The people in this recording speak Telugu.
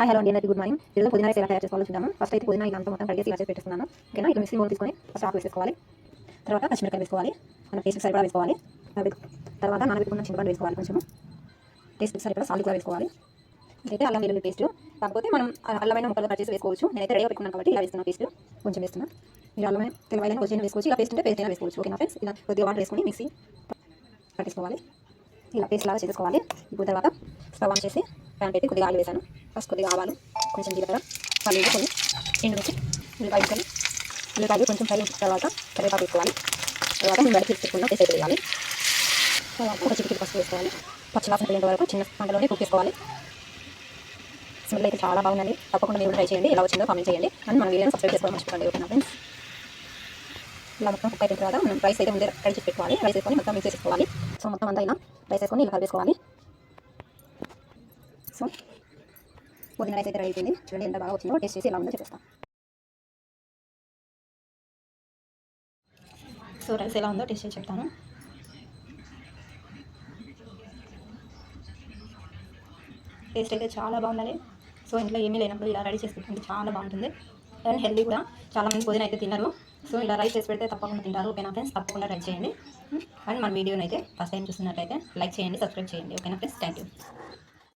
హాయ్ హలో అండి గుడ్ మార్నింగ్ ఈరోజు పుదీనా రైస్ ఎలా తయారు చేసుకోవాలో చూద్దాము ఫస్ట్ అయితే పుదీనా ఇదంతా మొత్తం కడిగేసి ఇలా చేసి పెట్టేస్తున్నాను. ఓకేనా ఇక్కడ మిక్సీ మూడు తీసుకొని ఫస్ట్ ఆకు వేసుకోవాలి తర్వాత పచ్చిమిరకాయ వేసుకోవాలి. మన టేస్ట్ సరిపడా వేసుకోవాలి. తర్వాత నానబెట్టుకున్న చింతపండు వేసుకోవాలి కొంచెం. టేస్ట్ సరిపడా సాల్ట్ కూడా వేసుకోవాలి. అయితే అల్లం వెల్లుల్లి పేస్ట్. కాకపోతే మనం అల్లమైన ముక్కలు కట్ చేసి వేసుకోవచ్చు. నేనైతే రెడీగా పెట్టుకున్నాను కాబట్టి ఇలా వేస్తున్నా పేస్ట్ కొంచెం వేస్తున్నా. మీరు అల్లమైన తెల్లవైన కొంచెం వేసుకోవచ్చు. ఇలా పేస్ట్ ఉంటే పేస్ట్ అయినా వేసుకోవచ్చు. ఓకేనా ఫ్రెండ్స్ ఇలా కొద్దిగా వాటర్ వేసుకొని మిక్సీ పట్టేసుకోవాలి ఇలా పేస్ట్ లాగా చేసుకోవాలి ఇప్పుడు తర్వాత స్టవ్ ఆన్ చేసి ప్యాన్ పెట్టి కొద్దిగా ఆయిల్ వేసాను. ఫస్ట్ కొద్దిగా ఆవాలు కొంచెం జీలకర్ర పల్లీలు కొన్ని ఎండుమిర్చి ఉల్లిపాయ ముక్కలు. ఉల్లిపాయలు కొంచెం ఫ్రై తర్వాత కరివేపాకు వేసుకోవాలి. తర్వాత మేము బయట పెట్టుకున్న పేస్ట్ వేయాలి. తర్వాత ఒక చిటికి పసుపు వేసుకోవాలి. పచ్చివాసన పోయేంత వరకు చిన్న పంటలోనే కుక్ చేసుకోవాలి. స్మెల్ అయితే చాలా బాగుందండి. తప్పకుండా మీరు ట్రై చేయండి. ఎలా వచ్చిందో కామెంట్ చేయండి. అని మన వీడియోని సబ్స్క్రైబ్ చేసుకోవాలి మర్చిపోకండి ఓకేనా ఫ్రెండ్స్ ఇలా మొత్తం కుక్ అయిన తర్వాత మనం రైస్ అయితే ముందే రెడీ చేసి పెట్టుకోవాలి. రైస్ వేసుకొని మొత్తం మిక్స్ చేసుకోవాలి సో మొత్తం అంతా ఇలా రైస్ వేసుకొని ఇలా కలిపేసుకోవాలి. సో పుదీనా రైస్ అయితే రెడీ అయిపోయింది చూడండి ఎంత బాగా వచ్చిందో. టేస్ట్ చేసి ఎలా ఉందో చూపిస్తాను సో రైస్ ఎలా ఉందో టేస్ట్ చేసి చెప్తాను. టేస్ట్ అయితే చాలా బాగుందండి సో ఇంట్లో ఏమీ లేనప్పుడు ఇలా రెడీ చేసి పెట్టుకుంటే చాలా బాగుంటుంది. అండ్ హెల్దీ కూడా చాలా మంది పుదీనా అయితే తిన్నారు సో ఇలా రైస్ చేసి పెడితే తప్పకుండా తింటారు. ఓకేనా ఫ్రెండ్స్? తప్పకుండా ట్రై చేయండి. అండ్ మన వీడియోని అయితే ఫస్ట్ టైం చూస్తున్నట్లయితే లైక్ చేయండి సబ్స్క్రైబ్ చేయండి. ఓకేనా ఫ్రెండ్స్? Thank you.